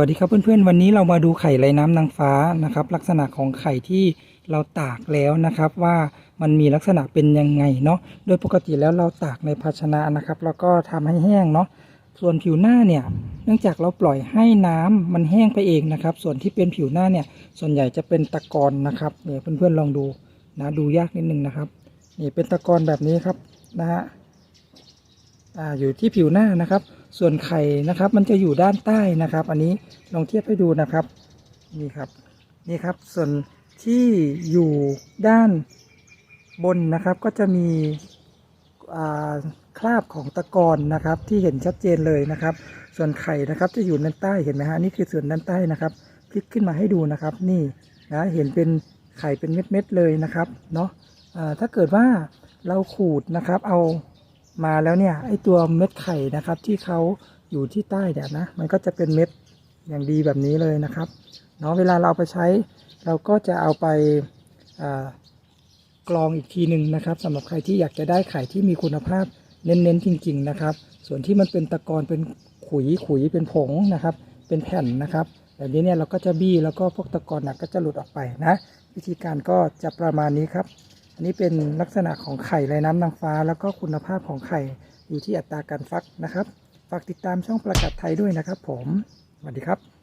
วัสดีครับเพื่อนๆ วันนี้เรามาดูไข่ไรน้ำนางฟ้านะครับ ลักษณะของไข่ที่เราตากแล้วนะครับ ว่ามันมีลักษณะเป็นยังไงเนาะโดยปกติแล้วเราตากในภาชนะนะครับ แล้วก็ทำให้แห้งเนาะส่วนผิวหน้าเนี่ย เนื่องจากเราปล่อยให้น้ำมันแห้งไปเองนะครับ ส่วนที่เป็นผิวหน้าเนี่ย ส่วนใหญ่จะเป็นตะกอนนะครับเนี่ยเพื่อนๆลองดูนะดูยากนิดนึงนะครับนี่เป็นตะกอนแบบนี้ครับนะฮะ อยู่ที่ผิวหน้านะครับ ส่วนไข่นะครับ มันจะอยู่ด้านใต้นะครับ อันนี้ลองเทียบให้ดูนะครับนี่ครับนี่ครับ ส่วนที่อยู่ด้านบนนะครับก็จะมีคราบของตะกอนนะครับ ที่เห็นชัดเจนเลยนะครับ ส่วนไข่นะครับจะอยู่ด้านใต้เห็นไหมฮะนี่คือส่วนด้านใต้นะครับพลิกขึ้นมาให้ดูนะครับ นี่นะเห็นเป็นไข่เป็นเม็ดๆเลยนะครับเนาะถ้าเกิดว่าเราขูดนะครับ เอา มาแล้วเนี่ยไอตัวเม็ดไข่นะครับที่เขาอยู่ที่ใต้เนี่ยนะมันก็จะเป็นเม็ดอย่างดีแบบนี้เลยนะครับเนาะเวลาเราไปใช้เราก็จะเอาไปกรองอีกทีหนึ่งนะครับสำหรับใครที่อยากจะได้ไข่ที่มีคุณภาพเน้นๆจริง ๆนะครับ ส่วนที่มันเป็นตะกอนเป็นขุยขุยเป็นผงนะครับ เป็นแผ่นนะครับแบบนี้เนี่ยเราก็จะบี้แล้วก็พวกตะกอนหนักก็จะหลุดออกไปนะ วิธีการก็จะประมาณนี้ครับ อันนี้เป็นลักษณะของไข่ไรน้ำนางฟ้า แล้วก็คุณภาพของไข่อยู่ที่อัตราการฟักนะครับ ฝากติดตามช่องประกาศไทยด้วยนะครับผม สวัสดีครับ